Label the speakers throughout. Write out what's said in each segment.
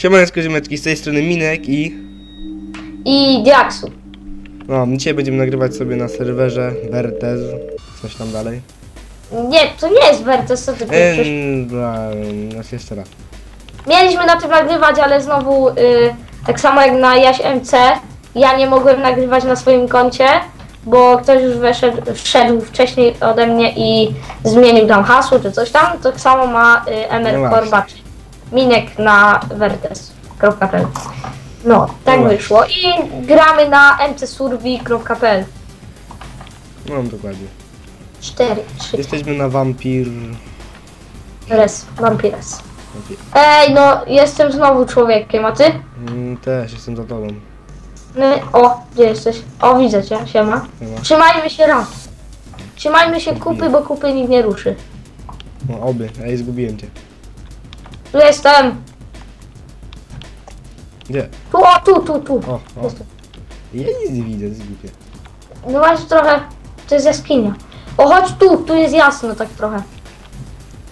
Speaker 1: Siemaneczko ziomeczki, z tej strony Minek i...
Speaker 2: i Diaksu.
Speaker 1: No, dzisiaj będziemy nagrywać sobie na serwerze Vertez, coś tam dalej.
Speaker 2: Nie, to nie jest Vertes, co ty piszesz.
Speaker 1: Raz jeszcze raz.
Speaker 2: Mieliśmy na tym nagrywać, ale znowu y, tak samo jak na Jaś MC, ja nie mogłem nagrywać na swoim koncie, bo ktoś już weszedł, wszedł wcześniej ode mnie i zmienił tam hasło czy coś tam. Tak samo ma y,
Speaker 1: No
Speaker 2: MR
Speaker 1: właśnie.
Speaker 2: Korbacz. Minek na vertes.pl No, tak wyszło. I gramy na mcsurvi.pl
Speaker 1: No, dokładnie.
Speaker 2: 4, 3,
Speaker 1: Jesteśmy na Vampir...
Speaker 2: res, vampires.
Speaker 1: Vampir.
Speaker 2: Ej, no jestem znowu człowiekiem, a ty?
Speaker 1: Mm, też, jestem za tobą.
Speaker 2: O, gdzie jesteś? O, widzę cię, siema.
Speaker 1: Siema.
Speaker 2: Trzymajmy się ram. Trzymajmy się kupy, bo kupy nikt nie ruszy.
Speaker 1: No, oby, ej, zgubiłem cię.
Speaker 2: Tu jestem.
Speaker 1: Gdzie?
Speaker 2: Tu, o, tu, tu, tu.
Speaker 1: O, o. Ja nic nie widzę, zgubię.
Speaker 2: No masz trochę, to jest jaskinia. O, chodź tu, tu jest jasno tak trochę.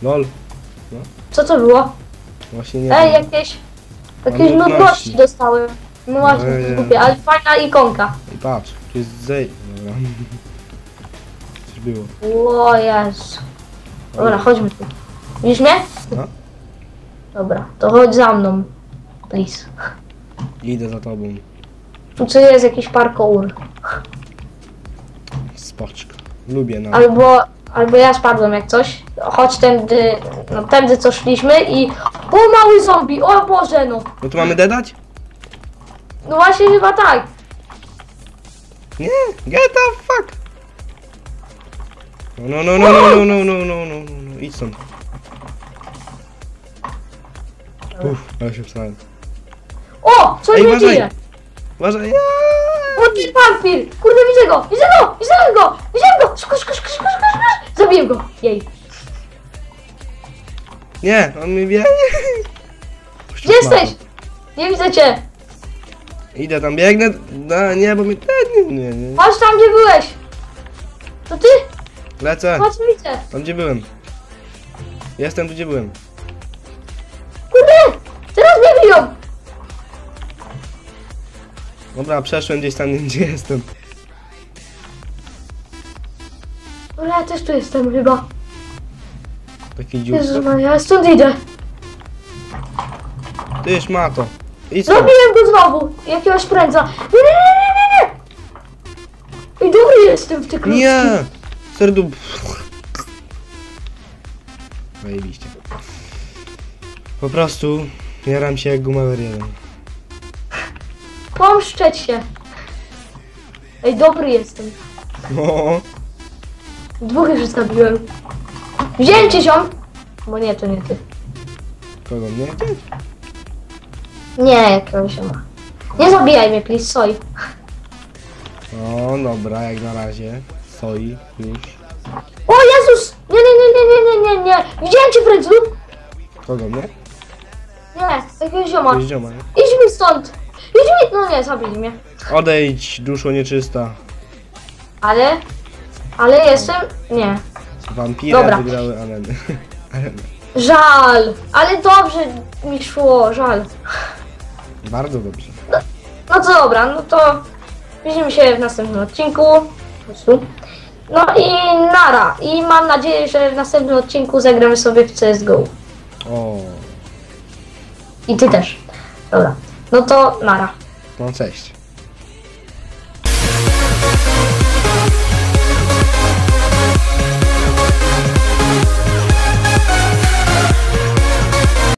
Speaker 1: Lol.
Speaker 2: Co to było?
Speaker 1: Właśnie nie
Speaker 2: Ej,
Speaker 1: wiem.
Speaker 2: jakieś, jakieś
Speaker 1: Mam nudności.
Speaker 2: nudności dostałem. No właśnie,
Speaker 1: Ojej.
Speaker 2: to głupie, ale fajna ikonka.
Speaker 1: Ej, patrz, tu jest zej... Dobra. Coś było.
Speaker 2: O Jezu. Dobra, chodźmy tu. Widzisz mnie?
Speaker 1: No.
Speaker 2: Dobra, to chodź za mną. Please.
Speaker 1: Idę za tobą.
Speaker 2: Tu co jest jakiś parkour.
Speaker 1: Spoczko. Lubię no.
Speaker 2: Albo, albo ja spadłem jak coś. Chodź tędy, no tędy co szliśmy i... O mały zombie, o Boże no.
Speaker 1: No tu mamy dedać?
Speaker 2: No właśnie chyba tak.
Speaker 1: Nie, get the fuck! No, no, no, no, no, no, no, no, no, no, no, idź stąd. Uff, ale się wstałem.
Speaker 2: O, co
Speaker 1: Ej,
Speaker 2: mnie
Speaker 1: uważaj.
Speaker 2: dzieje?
Speaker 1: Uważaj,
Speaker 2: O ty wampir! Kurde widzę go, widzę go, widzę go, widzę go! Szybko, szybko, szybko, szybko, szybko, szybko. Zabiję go. Jej.
Speaker 1: Nie, on mnie wie.
Speaker 2: Gdzie jesteś? Nie widzę cię.
Speaker 1: Idę tam, biegnę. No, nie, bo mnie... Nie, nie, nie.
Speaker 2: Chodź tam gdzie byłeś. To ty?
Speaker 1: Lecę,
Speaker 2: Chodź widzę.
Speaker 1: tam gdzie byłem. Jestem tu, gdzie byłem.
Speaker 2: Biją!
Speaker 1: Dobra, przeszłem gdzieś tam, gdzie jestem.
Speaker 2: Dobra, ja też tu jestem chyba.
Speaker 1: Taki
Speaker 2: Jezus
Speaker 1: dziób.
Speaker 2: Maria, ja stąd idę.
Speaker 1: Ty, szmato. Idź stąd.
Speaker 2: Zrobiłem go znowu! Jakiegoś prędza. Nie, nie, nie, nie, nie, nie! Ej, dobry jestem w te klocki.
Speaker 1: Nie! Serdu... Zajebiście. Po prostu jaram się jak gumawer jeden.
Speaker 2: Pomszczeć się. Ej, dobry jestem.
Speaker 1: No.
Speaker 2: Dwóch już zabiłem. Wziąłem cię ziom. Bo nie, to nie ty.
Speaker 1: Kogo mnie?
Speaker 2: Nie, jakiegoś zioma. Nie zabijaj mnie, please, soj.
Speaker 1: O, dobra, jak na razie. Soi, już.
Speaker 2: O Jezus! Nie, nie, nie, nie, nie, nie, nie, nie. Widziałem cię, Frędzu.
Speaker 1: Kogo mnie?
Speaker 2: Nie, jakiegoś zioma.
Speaker 1: Zioma, nie?
Speaker 2: Idź mi stąd. Idź mi... No nie, zabij mnie.
Speaker 1: Odejdź, duszo nieczysta.
Speaker 2: Ale... Ale jestem... Nie.
Speaker 1: Wampiry
Speaker 2: Dobra.
Speaker 1: wygrały. Areny.
Speaker 2: Żal. Ale dobrze mi szło, żal.
Speaker 1: Bardzo dobrze.
Speaker 2: No to dobra, no to widzimy się w następnym odcinku. No i nara. I mam nadzieję, że w następnym odcinku zagramy sobie w CSGO.
Speaker 1: O,
Speaker 2: I ty też. Dobra. No to nara.
Speaker 1: no cześć.